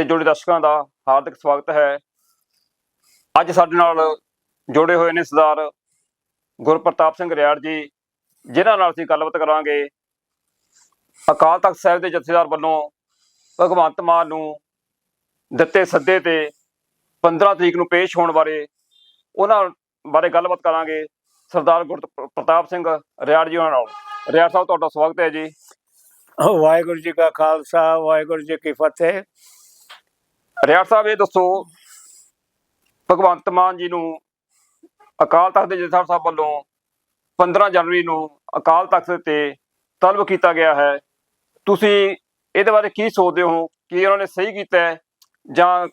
ਤੇ ਜੁੜੇ ਦਰਸ਼ਕਾਂ ਦਾ ਹਾਰਦਿਕ ਸਵਾਗਤ ਹੈ। ਅੱਜ ਸਾਡੇ ਨਾਲ ਜੁੜੇ ਹੋਏ ਨੇ ਸਰਦਾਰ ਗੁਰਪ੍ਰਤਾਪ ਸਿੰਘ ਰਿਆੜ ਜੀ, ਜਿਨ੍ਹਾਂ ਨਾਲ ਅਸੀਂ ਗੱਲਬਾਤ ਕਰਾਂਗੇ। ਅਕਾਲ ਤਖਤ ਸਾਹਿਬ ਦੇ ਜਥੇਦਾਰ ਵੱਲੋਂ ਭਗਵੰਤ ਮਾਨ ਨੂੰ ਦਿੱਤੇ ਸੱਦੇ ਤੇ 15 ਤਰੀਕ ਨੂੰ ਪੇਸ਼ ਹੋਣ ਬਾਰੇ ਉਹਨਾਂ ਬਾਰੇ ਗੱਲਬਾਤ ਕਰਾਂਗੇ। ਸਰਦਾਰ ਗੁਰਪ੍ਰਤਾਪ ਸਿੰਘ ਰਿਆੜ ਜੀ ਉਹਨਾਂ ਨਾਲ। ਰਿਆੜ ਸਾਹਿਬ, ਤੁਹਾਡਾ ਸਵਾਗਤ ਹੈ ਜੀ। ਵਾਹਿਗੁਰੂ ਜੀ ਕਾ ਖਾਲਸਾ, ਵਾਹਿਗੁਰੂ ਜੀ ਕੀ ਫਤਿਹ। ਰਿਆੜ ਸਾਹਿਬ ਇਹ ਦੱਸੋ ਭਗਵੰਤ ਮਾਨ ਜੀ ਨੂੰ ਅਕਾਲ ਤਖਤ ਦੇ ਜਥੇਦਾਰ ਸਾਹਿਬ ਵੱਲੋਂ 15 ਜਨਵਰੀ ਨੂੰ ਅਕਾਲ ਤਖਤ ਤੇ ਤਲਬ ਕੀਤਾ ਗਿਆ ਹੈ। ਤੁਸੀਂ ਇਹਦੇ ਬਾਰੇ ਕੀ ਸੋਚਦੇ ਹੋ? ਕਿ ਉਹਨਾਂ ਨੇ ਸਹੀ ਕੀਤਾ ਹੈ? ਜਾਂ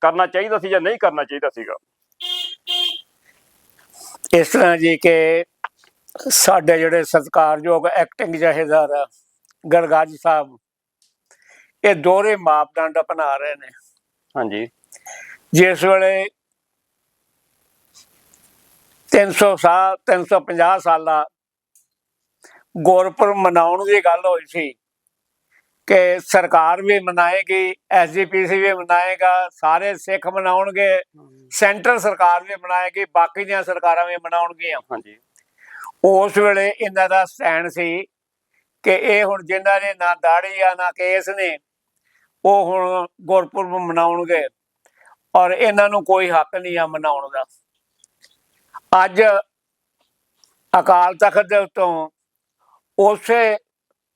ਕਰਨਾ ਚਾਹੀਦਾ ਸੀ ਜਾਂ ਨਹੀਂ ਕਰਨਾ ਚਾਹੀਦਾ ਸੀਗਾ? ਇਸ ਤਰ੍ਹਾਂ ਜੀ ਕਿ ਸਾਡੇ ਜਿਹੜੇ ਸਤਿਕਾਰਯੋਗ ਐਕਟਿੰਗ ਜਹੇਦਾਰ ਆ, ਸਾਹਿਬ ਇਹ ਦੋਹਰੇ ਮਾਪਦੰਡ ਅਪਣਾ ਰਹੇ ਨੇ। ਹਾਂਜੀ। ਜਿਸ ਵੇਲੇ 300 ਸਾਲ 350 ਸਾਲਾ ਗੁਰਪੁਰਬ ਮਨਾਉਣ ਦੀ ਗੱਲ ਹੋਈ ਸੀ ਕਿ ਸਰਕਾਰ ਵੀ ਮਨਾਏਗੀ ਐਸਜੀਪੀਸੀ ਵੀ ਮਨਾਏਗਾ ਸਾਰੇ ਸਿੱਖ ਮਨਾਉਣਗੇ ਸੈਂਟਰ ਸਰਕਾਰ ਵੀ ਮਨਾਏਗੀ ਬਾਕੀ ਦੀਆਂ ਸਰਕਾਰਾਂ ਵੀ ਮਨਾਉਣਗੀਆਂ। ਹਾਂਜੀ। ਉਸ ਵੇਲੇ ਇਹਨਾਂ ਦਾ ਸਟੈਂਡ ਸੀ ਕਿ ਇਹ ਹੁਣ ਜਿਨ੍ਹਾਂ ਦੇ ਨਾ ਦਾੜੀ ਆ ਨਾ ਕੇਸ ਨੇ ਉਹ ਹੁਣ ਗੁਰਪੁਰਬ ਮਨਾਉਣਗੇ ਔਰ ਇਹਨਾਂ ਨੂੰ ਕੋਈ ਹੱਕ ਨਹੀਂ ਆ ਮਨਾਉਣ ਦਾ। ਅੱਜ ਅਕਾਲ ਤਖਤ ਦੇ ਉੱਤੋਂ ਉਸੇ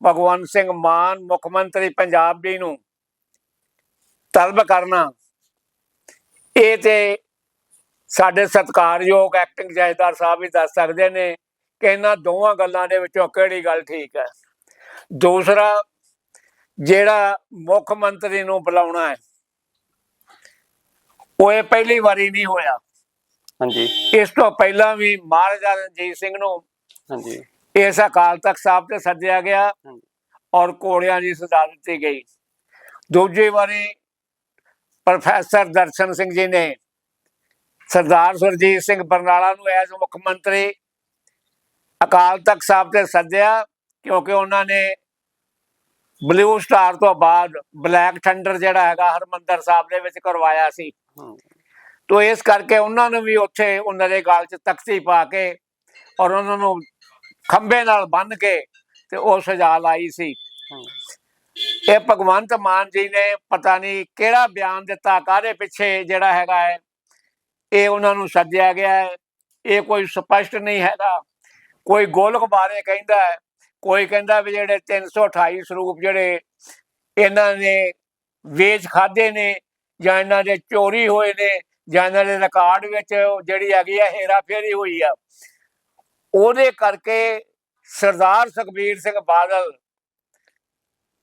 ਭਗਵੰਤ ਸਿੰਘ ਮਾਨ, ਮੁੱਖ ਮੰਤਰੀ ਪੰਜਾਬ ਜੀ ਨੂੰ ਤਲਬ ਕਰਨਾ। ਇਹ ਤੇ ਸਾਡੇ ਸਤਿਕਾਰਯੋਗ ਐਕਟਿੰਗ ਜਥੇਦਾਰ ਸਾਹਿਬ ਵੀ ਦੱਸ ਸਕਦੇ ਨੇ ਕਿ ਇਹਨਾਂ ਦੋਵਾਂ ਗੱਲਾਂ ਦੇ ਵਿੱਚੋਂ ਕਿਹੜੀ ਗੱਲ ਠੀਕ ਹੈ। ਦੂਸਰਾ ਜਿਹੜਾ ਮੁੱਖ ਮੰਤਰੀ ਨੂੰ ਬੁਲਾਉਣਾ ਹੈ ਉਹ ਇਹ ਪਹਿਲੀ ਵਾਰੀ ਨਹੀਂ ਹੋਇਆ। ਹਾਂਜੀ। ਇਸ ਤੋਂ ਪਹਿਲਾਂ ਵੀ ਮਹਾਰਾਜਾ ਰਣਜੀਤ ਸਿੰਘ ਨੂੰ ਹਾਂਜੀ। ਇਸ ਅਕਾਲ ਤਖਤ ਸਾਹਿਬ ਤੇ ਸੱਦਿਆ ਗਿਆ। ਔਰ ਕੋੜਿਆਂ ਦੀ ਸਜ਼ਾ ਦਿੱਤੀ ਗਈ। ਦੂਜੀ ਵਾਰੀ ਪ੍ਰੋਫੈਸਰ ਦਰਸ਼ਨ ਸਿੰਘ ਜੀ ਨੇ ਸਰਦਾਰ ਸੁਰਜੀਤ ਸਿੰਘ ਬਰਨਾਲਾ ਨੂੰ ਐਜ਼ ਮੁੱਖ ਮੰਤਰੀ ਅਕਾਲ ਤਖਤ ਸਾਹਿਬ ਤੇ ਸੱਦਿਆ ਕਿਉਂਕਿ ਉਹਨਾਂ ਨੇ ਬਲੂ ਸਟਾਰ ਤੋਂ ਬਾਅਦ ਬਲੈਕ ਥੰਡਰ ਜਿਹੜਾ ਹੈਗਾ ਹਰਮੰਦਰ ਸਾਹਿਬ ਦੇ ਵਿੱਚ ਕਰਵਾਇਆ ਸੀ। ਤੋ ਇਸ ਕਰਕੇ ਉਹਨਾਂ ਨੂੰ ਵੀ ਉੱਥੇ ਉਹਨਾਂ ਦੇ ਗਾਲ 'ਚ ਤਖਤੀ ਪਾ ਕੇ ਔਰ ਉਹਨਾਂ ਨੂੰ ਖੰਬੇ ਨਾਲ ਬੰਨ ਕੇ ਤੇ ਉਹ ਸਜ਼ਾ ਲਾਈ ਸੀ। ਇਹ ਭਗਵੰਤ ਮਾਨ ਜੀ ਨੇ ਪਤਾ ਨਹੀਂ ਕਿਹੜਾ ਬਿਆਨ ਦਿੱਤਾ ਕਾਹਦੇ ਪਿੱਛੇ ਜਿਹੜਾ ਹੈਗਾ ਹੈ ਇਹ ਉਹਨਾਂ ਨੂੰ ਸੱਦਿਆ ਗਿਆ ਹੈ। ਇਹ ਕੋਈ ਸਪਸ਼ਟ ਨਹੀਂ ਹੈਗਾ। ਕੋਈ ਗੋਲਕ ਬਾਰੇ ਕਹਿੰਦਾ ਹੈ। ਕੋਈ ਕਹਿੰਦਾ ਵੀ ਜਿਹੜੇ 328 ਸਰੂਪ ਜਿਹੜੇ ਇਹਨਾਂ ਨੇ ਵੇਚ ਖਾਦੇ ਨੇ ਜਾਂ ਇਹਨਾਂ ਦੇ ਚੋਰੀ ਹੋਏ ਨੇ ਜਾਂ ਇਹਨਾਂ ਦੇ ਰਿਕਾਰਡ ਵਿੱਚ ਜਿਹੜੀ ਹੈਗੀ ਆ ਹੇਰਾ ਫੇਰੀ ਹੋਈ ਆ, ਉਹਦੇ ਕਰਕੇ ਸਰਦਾਰ ਸੁਖਬੀਰ ਸਿੰਘ ਬਾਦਲ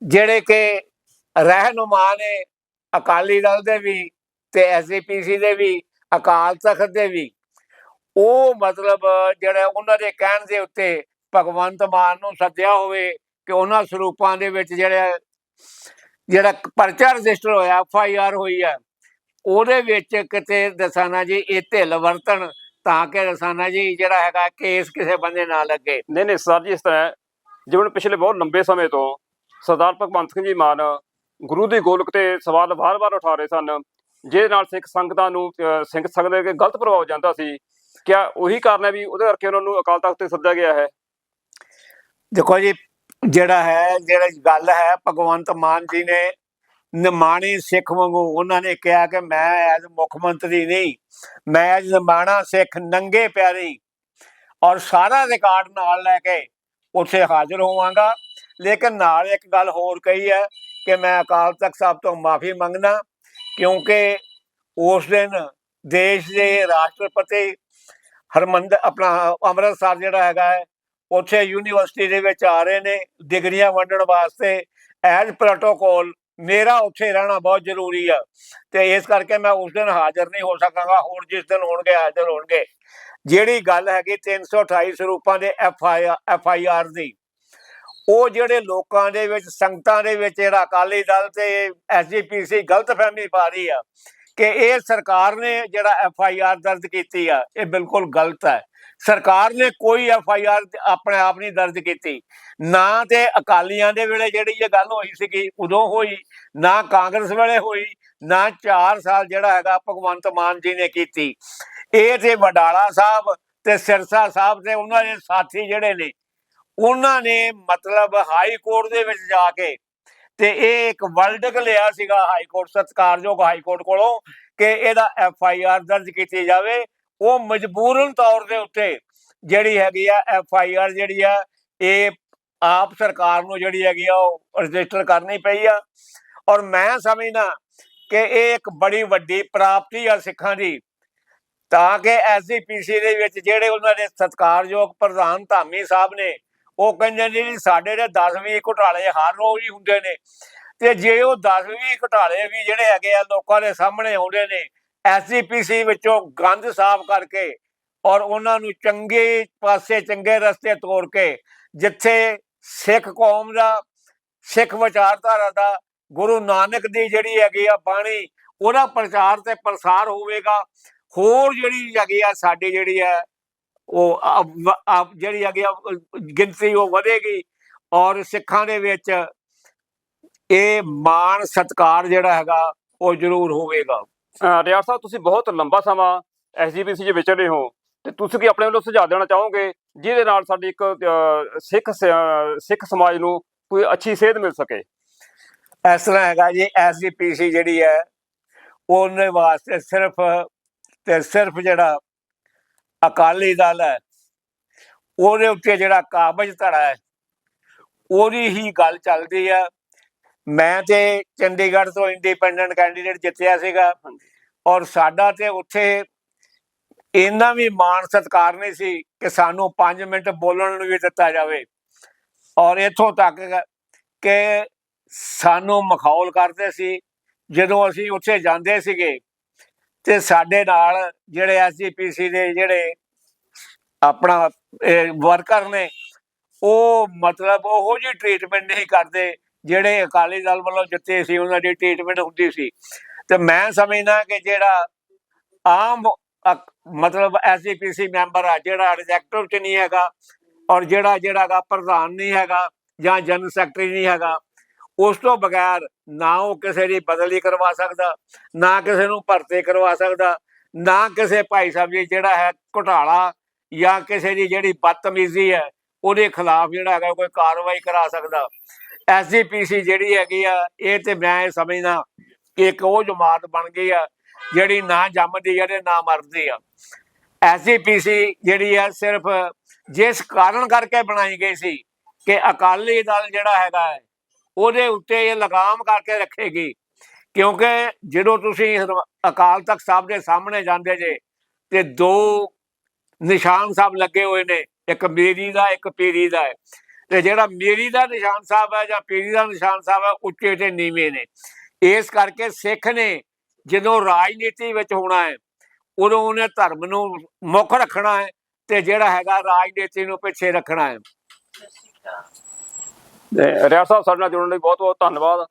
ਜਿਹੜੇ ਕਿ ਰਹਿਨੁਮਾ ਨੇ ਅਕਾਲੀ ਦਲ ਦੇ ਵੀ ਤੇ ਐਸਜੀਪੀਸੀ ਦੇ ਵੀ, ਅਕਾਲ ਤਖਤ ਦੇ ਵੀ, ਉਹ ਮਤਲਬ ਜਿਹੜਾ ਉਹਨਾਂ ਦੇ ਕਹਿਣ ਦੇ ਉੱਤੇ ਭਗਵੰਤ ਮਾਨ ਨੂੰ ਸੱਦਿਆ ਹੋਵੇ ਕਿ ਉਹਨਾਂ ਸਰੂਪਾਂ ਦੇ ਵਿੱਚ ਜਿਹੜਾ ਜਿਹੜਾ ਪਰਚਾ ਰਜਿਸਟਰ ਹੋਇਆ, ਐਫ ਆਈ ਆਰ ਹੋਈ ਹੈ ਉਹਦੇ ਵਿੱਚ ਕਿਤੇ ਦਸਾਨਾ ਜੀ ਇਹ ਢਿੱਲ ਵਰਤਣ ਤਾਂ ਕਿ ਦਸਾਨਾ ਜੀ ਜਿਹੜਾ ਹੈਗਾ ਕੇਸ ਕਿਸੇ ਬੰਦੇ ਨਾਲ ਲੱਗੇ। ਨਹੀਂ ਨਹੀਂ, ਸਰ ਜੀ, ਇਸ ਤਰ੍ਹਾਂ ਜਿਵੇਂ ਪਿਛਲੇ ਬਹੁਤ ਲੰਬੇ ਸਮੇਂ ਤੋਂ ਸਰਦਾਰ ਭਗਵੰਤ ਸਿੰਘ ਜੀ ਮਾਨ ਗੁਰੂ ਦੀ ਗੋਲਕ ਤੇ ਸਵਾਲ ਵਾਰ-ਵਾਰ ਉਠਾ ਰਹੇ ਸਨ। ਜਿਹਦੇ ਨਾਲ ਸਿੱਖ ਸੰਗਤਾਂ ਨੂੰ ਸਿੱਖ ਸੰਗਤ ਦੇ ਗਲਤ ਪ੍ਰਭਾਵ ਜਾਂਦਾ ਸੀ। ਕਿਆ ਉਹੀ ਕਾਰਨ ਹੈ ਵੀ ਉਹਦੇ ਕਰਕੇ ਉਹਨਾਂ ਨੂੰ ਅਕਾਲ ਤਖਤ ਤੇ ਸੱਦਿਆ ਗਿਆ ਹੈ? ਦੇਖੋ ਜੀ, ਜਿਹੜਾ ਹੈ, ਜਿਹੜੀ ਗੱਲ ਹੈ, ਭਗਵੰਤ ਮਾਨ ਜੀ ਨੇ ਨਿਮਾਣੀ ਸਿੱਖ ਵਾਂਗੂ ਉਹਨਾਂ ਨੇ ਕਿਹਾ ਕਿ ਮੈਂ ਐਜ਼ ਮੁੱਖ ਮੰਤਰੀ ਨਹੀਂ, ਮੈਂ ਐਜ਼ ਨਿਮਾਣਾ ਸਿੱਖ ਨੰਗੇ ਪਿਆਰੀ ਔਰ ਸਾਰਾ ਰਿਕਾਰਡ ਨਾਲ ਲੈ ਕੇ ਉੱਥੇ ਹਾਜ਼ਰ ਹੋਵਾਂਗਾ। ਲੇਕਿਨ ਨਾਲ ਇੱਕ ਗੱਲ ਹੋਰ ਕਹੀ ਹੈ ਕਿ ਮੈਂ ਅਕਾਲ ਤਖਤ ਸਾਹਿਬ ਤੋਂ ਮਾਫੀ ਮੰਗਣਾ ਕਿਉਂਕਿ ਉਸ ਦਿਨ ਦੇਸ਼ ਦੇ ਰਾਸ਼ਟਰਪਤੀ ਹਰਮੰਦਰ ਆਪਣਾ ਅੰਮ੍ਰਿਤਸਰ ਜਿਹੜਾ ਹੈਗਾ ਹੈ ਉੱਥੇ ਯੂਨੀਵਰਸਿਟੀ ਦੇ ਵਿੱਚ ਆ ਰਹੇ ਨੇ, ਡਿਗਰੀਆਂ ਵੰਡਣ ਵਾਸਤੇ ਐਜ਼ ਪ੍ਰੋਟੋਕੋਲ, ਮੇਰਾ ਉੱਥੇ ਰਹਿਣਾ ਬਹੁਤ ਜ਼ਰੂਰੀ ਆ ਤੇ ਇਸ ਕਰਕੇ ਮੈਂ ਉਸ ਦਿਨ ਹਾਜ਼ਰ ਨਹੀਂ ਹੋ ਸਕਾਂਗਾ ਹੋਰ ਜਿਸ ਦਿਨ ਹੋਣਗੇ, ਹਾਜ਼ਰ ਹੋਣਗੇ। ਜਿਹੜੀ ਗੱਲ ਹੈਗੀ 328 ਸਰੂਪਾਂ ਦੇ F I F I R ਦੀ, ਉਹ ਜਿਹੜੇ ਲੋਕਾਂ ਦੇ ਵਿੱਚ, ਸੰਗਤਾਂ ਦੇ ਵਿੱਚ, ਜਿਹੜਾ ਅਕਾਲੀ ਦਲ ਤੇ ਐਸਜੀਪੀਸੀ ਗਲਤਫਹਿਮੀ ਪਾ ਰਹੀ ਆ ਕਿ ਇਹ ਸਰਕਾਰ ਨੇ ਜਿਹੜਾ ਐਫ ਆਈ ਆਰ ਦਰਜ ਕੀਤੀ ਆ, ਇਹ ਬਿਲਕੁਲ ਗਲਤ ਹੈ। ਸਰਕਾਰ ਨੇ ਕੋਈ ਐਫ ਆਈ ਆਰ ਆਪਣੇ ਆਪ ਨਹੀਂ ਦਰਜ ਕੀਤੀ। ਨਾ ਤੇ ਅਕਾਲੀਆਂ ਦੇ ਵੇਲੇ ਜਿਹੜੀ ਇਹ ਗੱਲ ਹੋਈ ਸੀਗੀ, ਉਦੋਂ ਹੋਈ, ਨਾ ਕਾਂਗਰਸ ਵੇਲੇ ਹੋਈ, ਨਾ 4 ਸਾਲ ਜਿਹੜਾ ਹੈਗਾ ਭਗਵੰਤ ਮਾਨ ਜੀ ਨੇ ਕੀਤੀ। ਇਹ ਤੇ ਵਡਾਲਾ ਸਾਹਿਬ ਤੇ ਸਿਰਸਾ ਸਾਹਿਬ ਤੇ ਉਹਨਾਂ ਦੇ ਸਾਥੀ ਜਿਹੜੇ ਨੇ, ਉਹਨਾਂ ਨੇ ਮਤਲਬ ਹਾਈ ਕੋਰਟ ਦੇ ਵਿੱਚ ਜਾ ਕੇ ਤੇ ਇਹ ਇੱਕ ਵਰਡਕ ਲਿਆ ਸੀਗਾ ਹਾਈ ਕੋਰਟ, ਸਤਿਕਾਰਯੋਗ ਹਾਈ ਕੋਰਟ ਕੋਲੋਂ ਕਿ ਇਹਦਾ ਐਫ ਆਈ ਆਰ ਦਰਜ ਕੀਤੀ ਜਾਵੇ ਉਹ ਮਜਬੂਰਨ ਤੌਰ ਦੇ ਉੱਤੇ ਜਿਹੜੀ ਹੈਗੀ ਆ ਐਫ ਆਈ ਆਰ ਜਿਹੜੀ ਆ, ਇਹ ਆਪ ਸਰਕਾਰ ਨੂੰ ਜਿਹੜੀ ਹੈਗੀ ਆ ਉਹ ਰਜਿਸਟਰ ਕਰਨੀ ਪਈ ਆ। ਔਰ ਮੈਂ ਸਮਝਦਾ ਕਿ ਇਹ ਇੱਕ ਬੜੀ ਵੱਡੀ ਪ੍ਰਾਪਤੀ ਆ ਸਿੱਖਾਂ ਦੀ, ਤਾਂ ਕਿ ਐਸਜੀਪੀਸੀ ਦੇ ਵਿੱਚ ਜਿਹੜੇ ਉਹਨਾਂ ਦੇ ਸਤਿਕਾਰਯੋਗ ਪ੍ਰਧਾਨ ਧਾਮੀ ਸਾਹਿਬ ਨੇ, ਉਹ ਕਹਿੰਦੇ ਨੇ ਜੀ ਸਾਡੇ ਦੇ 10ਵੀਂ ਘੁਟਾਲੇ ਹਰ ਰੋਜ਼ ਹੀ ਹੁੰਦੇ ਨੇ। ਤੇ ਜੇ ਉਹ 10ਵੀਂ ਘੁਟਾਲੇ ਵੀ ਜਿਹੜੇ ਹੈਗੇ ਆ ਲੋਕਾਂ ਦੇ ਸਾਹਮਣੇ ਆਉਂਦੇ ਨੇ ਐਸਜੀਪੀਸੀ ਵਿੱਚੋਂ ਗੰਦ ਸਾਫ਼ ਕਰਕੇ ਔਰ ਉਹਨਾਂ ਨੂੰ ਚੰਗੇ ਪਾਸੇ ਚੰਗੇ ਰਸਤੇ ਤੋੜ ਕੇ ਜਿੱਥੇ ਸਿੱਖ ਕੌਮ ਦਾ, ਸਿੱਖ ਵਿਚਾਰਧਾਰਾ ਦਾ, ਗੁਰੂ ਨਾਨਕ ਦੀ ਜਿਹੜੀ ਹੈਗੀ ਆ ਬਾਣੀ, ਉਹਦਾ ਪ੍ਰਚਾਰ ਤੇ ਪ੍ਰਸਾਰ ਹੋਵੇਗਾ। ਹੋਰ ਜਿਹੜੀ ਹੈਗੀ ਆ ਸਾਡੀ ਜਿਹੜੀ ਹੈ ਉਹ ਜਿਹੜੀ ਹੈਗੀ ਆ, ਗਿਣਤੀ ਉਹ ਵਧੇਗੀ ਔਰ ਸਿੱਖਾਂ ਦੇ ਵਿੱਚ ਇਹ ਮਾਣ ਸਤਕਾਰ ਜਿਹੜਾ ਹੈਗਾ ਉਹ ਜ਼ਰੂਰ ਹੋਵੇਗਾ। ਰਿਆੜ ਸਾਹਿਬ, ਤੁਸੀਂ ਬਹੁਤ ਲੰਬਾ ਸਮਾਂ ਐਸਜੀਪੀਸੀ 'ਚ ਵਿਚਰੇ ਹੋ ਤੇ ਤੁਸੀਂ ਕੀ ਆਪਣੇ ਵੱਲੋਂ ਸੁਝਾਅ ਦੇਣਾ ਚਾਹੋਗੇ ਜਿਹਦੇ ਨਾਲ ਸਾਡੀ ਇੱਕ ਸਿੱਖ ਸ- ਸਿੱਖ ਸਮਾਜ ਨੂੰ ਕੋਈ ਅੱਛੀ ਸੇਧ ਮਿਲ ਸਕੇ? ਇਸ ਤਰ੍ਹਾਂ ਹੈਗਾ ਜੀ ਐਸਜੀਪੀਸੀ ਜਿਹੜੀ ਹੈ, ਉਹਨੇ ਵਾਸਤੇ ਸਿਰਫ ਤੇ ਸਿਰਫ ਜਿਹੜਾ ਅਕਾਲੀ ਦਲ ਹੈ, ਉਹਦੇ ਉੱਤੇ ਜਿਹੜਾ ਕਾਬਜ ਧੜਾ ਹੈ, ਉਹਦੀ ਹੀ ਗੱਲ ਚੱਲਦੀ ਆ ਮੈਂ ਤੇ ਚੰਡੀਗੜ੍ਹ ਤੋਂ ਇੰਡੀਪੈਂਡੈਂਟ ਕੈਂਡੀਡੇਟ ਜਿੱਤਿਆ ਸੀਗਾ ਔਰ ਸਾਡਾ ਤੇ ਉੱਥੇ ਇੰਨਾ ਵੀ ਮਾਣ ਸਤਿਕਾਰ ਨਹੀਂ ਸੀ ਕਿ ਸਾਨੂੰ 5 ਮਿੰਟ ਬੋਲਣ ਨੂੰ ਵੀ ਦਿੱਤਾ ਜਾਵੇ। ਔਰ ਇੱਥੋਂ ਤੱਕ ਕਿ ਸਾਨੂੰ ਮਖੌਲ ਕਰਦੇ ਸੀ। ਜਦੋਂ ਅਸੀਂ ਉੱਥੇ ਜਾਂਦੇ ਸੀਗੇ ਤੇ ਸਾਡੇ ਨਾਲ ਜਿਹੜੇ ਐਸਜੀਪੀਸੀ ਦੇ ਜਿਹੜੇ ਆਪਣਾ ਵਰਕਰ ਨੇ ਉਹ ਮਤਲਬ ਉਹੋ ਜਿਹੀ ਟ੍ਰੀਟਮੈਂਟ ਨਹੀਂ ਕਰਦੇ ਜਿਹੜੇ ਅਕਾਲੀ ਦਲ ਵੱਲੋਂ ਜਿੱਤੇ ਸੀ, ਉਹਨਾਂ ਦੀ ਟ੍ਰੀਟਮੈਂਟ ਹੁੰਦੀ ਸੀ। ਤੇ ਮੈਂ ਸਮਝਦਾ ਕਿ ਜਿਹੜਾ ਆਮ ਅਕ- ਮਤਲਬ ਐਸਜੀਪੀਸੀ ਮੈਂਬਰ ਆ, ਜਿਹੜਾ ਐਗਜੈਕਟਿਵ ਚ ਨਹੀਂ ਹੈਗਾ ਔਰ ਜਿਹੜਾ ਜਿਹੜਾ ਪ੍ਰਧਾਨ ਨਹੀਂ ਹੈਗਾ ਜਾਂ ਜਨਰਲ ਸੈਕਟਰੀ ਨਹੀਂ ਹੈਗਾ, ਉਸ ਤੋਂ ਬਗੈਰ ਨਾ ਉਹ ਕਿਸੇ ਦੀ ਬਦਲੀ ਕਰਵਾ ਸਕਦਾ, ਨਾ ਕਿਸੇ ਨੂੰ ਭਰਤੀ ਕਰਵਾ ਸਕਦਾ, ਨਾ ਕਿਸੇ ਭਾਈ ਸਾਹਿਬ ਜੀ ਜਿਹੜਾ ਹੈ ਘੁਟਾਲਾ ਜਾਂ ਕਿਸੇ ਦੀ ਜਿਹੜੀ ਬਦਤਮੀਜ਼ੀ ਹੈ, ਉਹਦੇ ਖਿਲਾਫ ਜਿਹੜਾ ਹੈਗਾ ਕੋਈ ਕਾਰਵਾਈ ਕਰਾ ਸਕਦਾ। ਐਸਜੀਪੀਸੀ ਜਿਹੜੀ ਹੈਗੀ ਆ, ਇਹ ਤੇ ਮੈਂ ਸਮਝਦਾ ਕਿ ਇੱਕ ਉਹ ਜਮਾਤ ਬਣ ਗਈ ਆ, ਜਿਹੜੀ ਨਾ ਜੰਮਦੀ ਆ ਤੇ ਨਾ ਮਰਦੀ ਆ। ਐਸਜੀਪੀਸੀ ਜਿਹੜੀ ਆ ਸਿਰਫ ਜਿਸ ਕਾਰਨ ਕਰਕੇ ਬਣਾਈ ਗਈ ਸੀ ਕਿ ਅਕਾਲੀ ਦਲ ਜਿਹੜਾ ਹੈਗਾ ਹੈ, ਉਹਦੇ ਉੱਤੇ ਇਹ ਲਗਾਮ ਕਰਕੇ ਰੱਖੇਗੀ। ਕਿਉਂਕਿ ਜਦੋਂ ਤੁਸੀਂ ਅਕਾਲ ਤਖਤ ਸਾਹਿਬ ਦੇ ਸਾਹਮਣੇ ਜਾਂਦੇ ਜੇ, ਤੇ ਦੋ ਨਿਸ਼ਾਨ ਸਾਹਿਬ ਲੱਗੇ ਹੋਏ ਨੇ, ਇੱਕ ਮੇਰੀ ਦਾ, ਇੱਕ ਪੀਰੀ ਦਾ ਤੇ ਜਿਹੜਾ ਮੇਰੀ ਦਾ ਨਿਸ਼ਾਨ ਸਾਹਿਬ ਹੈ ਜਾਂ ਪੀਰੀ ਦਾ ਨਿਸ਼ਾਨ ਸਾਹਿਬ ਹੈ, ਉੱਚੇ ਤੇ ਨੀਵੇਂ ਨੇ। ਇਸ ਕਰਕੇ ਸਿੱਖ ਨੇ ਜਦੋਂ ਰਾਜਨੀਤੀ ਵਿੱਚ ਹੋਣਾ ਹੈ, ਉਦੋਂ ਉਹਨੇ ਧਰਮ ਨੂੰ ਮੁੱਖ ਰੱਖਣਾ ਹੈ ਤੇ ਜਿਹੜਾ ਹੈਗਾ ਰਾਜਨੀਤੀ ਨੂੰ ਪਿੱਛੇ ਰੱਖਣਾ ਹੈ। ਤੇ ਸਾਹਿਬ ਸਾਡੇ ਨਾਲ ਜੁੜਨ ਲਈ ਬਹੁਤ ਬਹੁਤ ਧੰਨਵਾਦ।